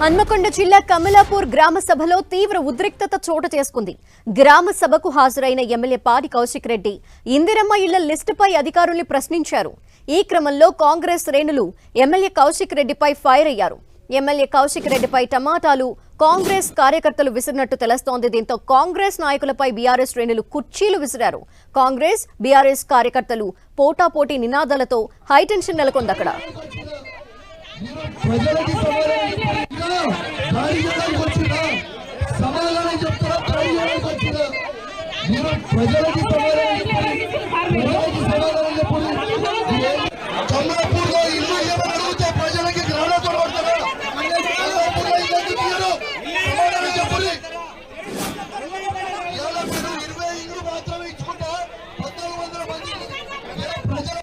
హన్మకొండ జిల్లా కమలాపూర్ గ్రామ సభలో తీవ్ర ఉద్రిక్తత చోటు చేసుకుంది. గ్రామ సభకు హాజరైన ఎమ్మెల్యే పాడి కౌశిక్ రెడ్డి ఇందిరమ్మ ఇళ్ళ లిస్టుపై అధికారుల్ని ప్రశ్నించారు. ఈ క్రమంలో కాంగ్రెస్ శ్రేణులు ఎమ్మెల్యే కౌశిక్ రెడ్డిపై ఫైర్ అయ్యారు. ఎమ్మెల్యే కౌశిక్ రెడ్డిపై టమాటాలు కాంగ్రెస్ కార్యకర్తలు విసిరినట్టు తెలుస్తోంది. దీంతో కాంగ్రెస్ నాయకులపై బీఆర్ఎస్ శ్రేణులు కుర్చీలు విసిరారు. కాంగ్రెస్ బీఆర్ఎస్ కార్యకర్తలు పోటాపోటీ నినాదాలతో హైటెన్షన్ నెలకొంది దాడి చేయడానికి వచ్చినా సమాధానం చెప్తారా దాడి చేయడానికి వచ్చినా మీరు ప్రజలకి సమాధానం చెప్పండి ప్రజలకి సమాధానం చెప్పండి కమలాపూర్లో ఇల్లు ఏమని అడిగితే ప్రజలకి గ్రామాలతో పడతారా కమలాపూర్లో ఇల్లు ఎందుకు ఇయ్యరు? సమాధానం చెప్పండి ఇవాళ మీరు ఇరవై ఇల్లు మాత్రమే ఇచ్చుకుంటా పద్నాలుగు వందల మంది ప్రజలు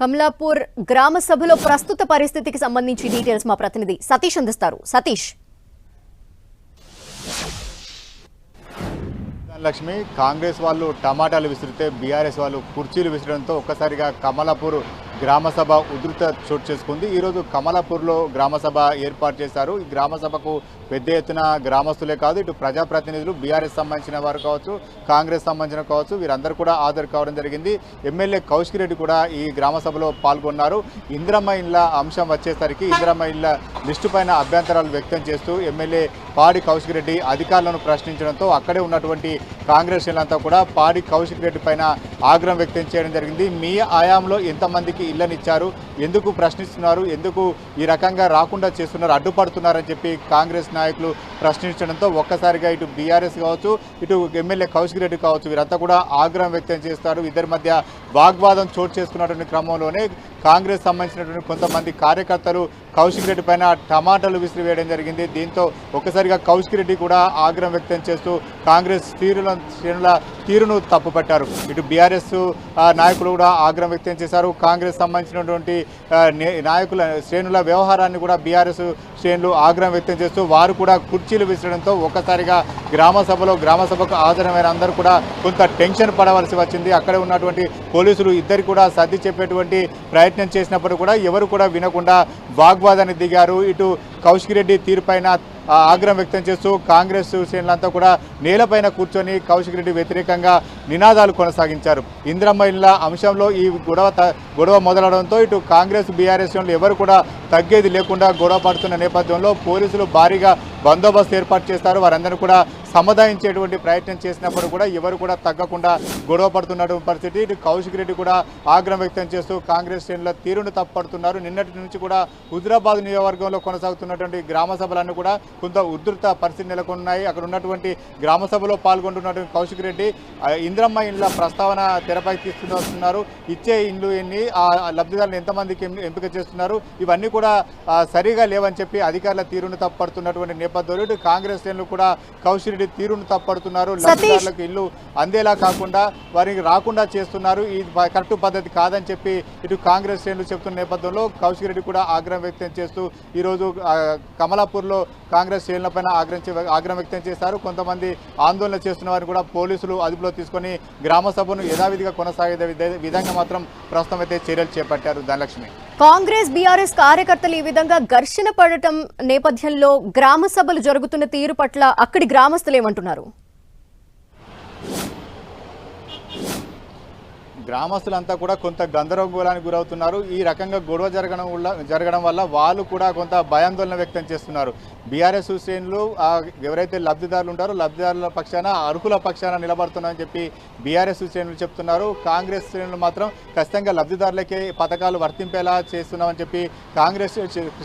కమలాపూర్ గ్రామ సభలో ప్రస్తుత పరిస్థితికి సంబంధించి డీటెయిల్స్ మా ప్రతినిధి సతీష్ అందిస్తారు. సతీష్. లక్ష్మి కాంగ్రెస్ వాళ్ళు టమాటాలు విసిరితే బీఆర్ఎస్ వాళ్ళు కుర్చీలు విసిరడంతో ఒక్కసారిగా కమలాపూర్ గ్రామసభ ఉధృత చోటు చేసుకుంది. ఈరోజు కమలాపూర్లో గ్రామసభ ఏర్పాటు చేశారు. ఈ గ్రామసభకు పెద్ద ఎత్తున గ్రామస్తులే కాదు ఇటు ప్రజాప్రతినిధులు బీఆర్ఎస్ సంబంధించిన వారు కావచ్చు కాంగ్రెస్ సంబంధించిన కావచ్చు వీరందరూ కూడా హాజరు కావడం జరిగింది. ఎమ్మెల్యే కౌశిక్ రెడ్డి కూడా ఈ గ్రామసభలో పాల్గొన్నారు. ఇందిరమ్మ ఇళ్ళ అంశం వచ్చేసరికి ఇందిరమ్మ ఇళ్ళ లిస్టు పైన అభ్యంతరాలు వ్యక్తం చేస్తూ ఎమ్మెల్యే పాడి కౌశిక్ రెడ్డి అధికారులను ప్రశ్నించడంతో అక్కడే ఉన్నటువంటి కాంగ్రెస్ అంతా కూడా పాడి కౌశిక్ రెడ్డి పైన ఆగ్రహం వ్యక్తం చేయడం జరిగింది. మీ ఆయాంలో ఎంతమందికి ఇళ్ళనిచ్చారు ఎందుకు ప్రశ్నిస్తున్నారు? ఎందుకు ఈ రకంగా రాకుండా చేస్తున్నారు? అడ్డుపడుతున్నారని చెప్పి కాంగ్రెస్ నాయకులు ప్రశ్నించడంతో ఒక్కసారిగా ఇటు బీఆర్ఎస్ కావచ్చు ఇటు ఎమ్మెల్యే కౌశిక్ రెడ్డి కావచ్చు వీరంతా కూడా ఆగ్రహం వ్యక్తం చేస్తారు ఇద్దరి మధ్య వాగ్వాదం చోటు చేసుకున్నటువంటి క్రమంలోనే కాంగ్రెస్ సంబంధించినటువంటి కొంతమంది కార్యకర్తలు కౌశిక్ రెడ్డి పైన టమాటాలు విసిరివేయడం జరిగింది. దీంతో ఒక్కసారిగా కౌశిక్ రెడ్డి కూడా ఆగ్రహం వ్యక్తం చేస్తూ కాంగ్రెస్ తీరుల శ్రేణుల తీరును తప్పుపట్టారు. ఇటు బీఆర్ఎస్ నాయకులు కూడా ఆగ్రహం వ్యక్తం చేశారు. కాంగ్రెస్ సంబంధించినటువంటి నాయకుల శ్రేణుల వ్యవహారాన్ని కూడా బీఆర్ఎస్ శ్రేణులు ఆగ్రహం వ్యక్తం చేస్తూ వారు కూడా కుర్చీలు విసరడంతో ఒక్కసారిగా గ్రామ సభలో గ్రామ సభకు హాజరమైన అందరూ కూడా కొంత టెన్షన్ పడవలసి వచ్చింది. అక్కడ ఉన్నటువంటి పోలీసులు ఇద్దరు కూడా సర్ది చెప్పేటువంటి ప్రయత్నం చేసినప్పుడు కూడా ఎవరు కూడా వినకుండా వాగ్వాదాన్ని దిగారు. ఇటు కౌశిక్ రెడ్డి తీరుపైన ఆగ్రహం వ్యక్తం చేస్తూ కాంగ్రెస్ శ్రేణులంతా కూడా నేలపైన కూర్చొని కౌశిక్ రెడ్డి వ్యతిరేకంగా నినాదాలు కొనసాగించారు. ఇందిరమ్మ ఇళ్ళ అంశంలో ఈ గొడవ త- గొడవ మొదలవడంతో ఇటు కాంగ్రెస్ బీఆర్ఎస్ శ్రేణులు ఎవరు కూడా తగ్గేది లేకుండా గొడవ పడుతున్న నేపథ్యంలో పోలీసులు భారీగా బందోబస్తు ఏర్పాటు చేస్తారు. వారందరూ కూడా సముదాయించేటువంటి ప్రయత్నం చేసినప్పుడు కూడా ఎవరు కూడా తగ్గకుండా గొడవ పడుతున్నటువంటి పరిస్థితి. ఇటు కౌశిక్ రెడ్డి కూడా ఆగ్రహం వ్యక్తం చేస్తూ కాంగ్రెస్ శ్రేణుల తీరును తప్పడుతున్నారు నిన్నటి నుంచి కూడా హుజరాబాద్ నియోజకవర్గంలో కొనసాగుతున్నటువంటి గ్రామ సభలన్నీ కూడా కొంత ఉధృత పరిస్థితి నెలకొన్నాయి. అక్కడ ఉన్నటువంటి గ్రామ సభలో పాల్గొంటున్నటువంటి కౌశిక్ రెడ్డి ఇంద్రమ్మ ఇండ్ల ప్రస్తావన తెరపై తీసుకుని ఇచ్చే ఇండ్లు ఎన్ని ఆ లబ్ధిదారులు ఎంతమందికి ఎంపిక చేస్తున్నారు? ఇవన్నీ కూడా సరిగా లేవని చెప్పి అధికారుల తీరును తప్పడుతున్నటువంటి నేపథ్యంలో ఇటు కాంగ్రెస్ శ్రేణులు కూడా కౌశిక్ రెడ్డి తీరును తప్పడుతున్నారు. లబ్ధిదారులకు ఇల్లు అందేలా కాకుండా వారికి రాకుండా చేస్తున్నారు. ఈ ప- కరెక్ట్ పద్ధతి కాదని చెప్పి ఇటు కాంగ్రెస్ శ్రేణులు చెప్తున్న నేపథ్యంలో కౌశిక్ రెడ్డి కూడా ఆగ్రహం వ్యక్తం చేస్తూ ఈరోజు కమలాపూర్లో కాంగ్రెస్ శ్రేణులపైన ఆగ్రహం చే- ఆగ్రహం వ్యక్తం చేశారు. కొంతమంది ఆందోళన చేస్తున్న వారిని కూడా పోలీసులు అదుపులో తీసుకొని గ్రామ సభను యథావిధిగా కొనసాగే విధ- విధంగా మాత్రం ప్రస్తుతం అయితే చర్యలు చేపట్టారు ధనలక్ష్మి. కాంగ్రెస్ బీఆర్ఎస్ కార్యకర్తలు ఈ విధంగా ఘర్షణ పడటం నేపథ్యంలో గ్రామ సభలు జరుగుతున్న తీరు పట్ల అక్కడి గ్రామస్తులు ఏమంటున్నారు? గ్రామస్తులంతా కూడా కొంత గందరగోళానికి గురవుతున్నారు. ఈ రకంగా గొడవ జరగడం వల్ల జరగడం వల్ల వాళ్ళు కూడా కొంత భయాందోళన వ్యక్తం చేస్తున్నారు. బీఆర్ఎస్ శ్రేణులు ఎవరైతే లబ్ధిదారులు ఉంటారో లబ్ధిదారుల పక్షాన అర్హుల పక్షాన నిలబడుతున్నారని చెప్పి బీఆర్ఎస్ శ్రేణులు చెప్తున్నారు. కాంగ్రెస్ శ్రేణులు మాత్రం ఖచ్చితంగా లబ్ధిదారులకే పథకాలు వర్తింపేలా చేస్తున్నామని చెప్పి కాంగ్రెస్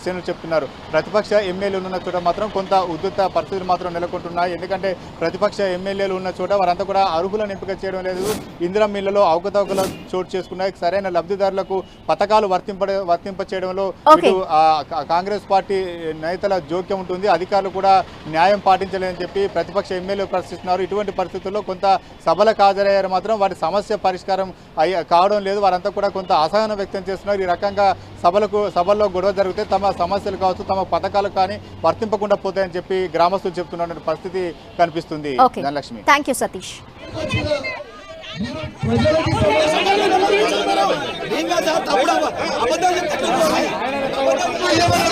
శ్రేణులు చెప్తున్నారు. ప్రతిపక్ష ఎమ్మెల్యేలు ఉన్న చోట మాత్రం కొంత ఉద్ధృత పరిస్థితులు మాత్రం నెలకొంటున్నాయి. ఎందుకంటే ప్రతిపక్ష ఎమ్మెల్యేలు ఉన్న చోట వారంతా కూడా అర్హులను ఎంపిక చేయడం లేదు. ఇందిరా మిల్లలో అవకతవక అవకతవకలు చోటు చేసుకున్నాయి. సరైన లబ్ధిదారులకు పథకాలు వర్తింప వర్తింప చేయడంలో కాంగ్రెస్ పార్టీ నేతల జోక్యం ఉంటుంది. అధికారులు కూడా న్యాయం పాటించలేదని చెప్పి ప్రతిపక్ష ఎమ్మెల్యే ప్రశ్నిస్తున్నారు. ఇటువంటి పరిస్థితుల్లో కొంత సభలకు హాజరయ్యారు మాత్రం వారి సమస్య పరిష్కారం అయ్య కావడం లేదు. వారంతా కూడా కొంత అసహనం వ్యక్తం చేస్తున్నారు. ఈ రకంగా సభలకు సభల్లో గొడవ జరిగితే తమ సమస్యలు కావచ్చు తమ పథకాలు కానీ వర్తింపకుండా పోతాయని చెప్పి గ్రామస్తులు చెప్తున్న పరిస్థితి కనిపిస్తుంది. ధనలక్ష్మి. థ్యాంక్ యూ సతీష్ వచ్చిన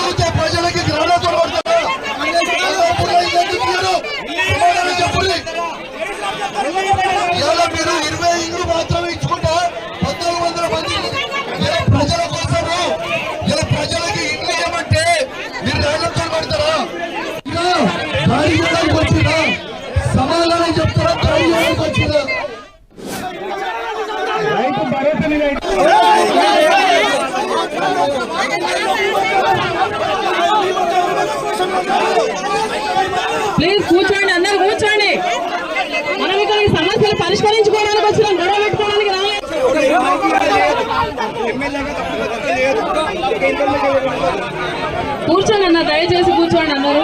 ప్లీజ్ కూర్చోండి అందరు కూర్చోండి. మనం ఇక్కడ ఈ సమస్యలు పరిష్కరించుకోవడానికి వచ్చిన గొడవ పెట్టుకోవడానికి కూర్చోండి అన్న దయచేసి కూర్చోండి అందరూ.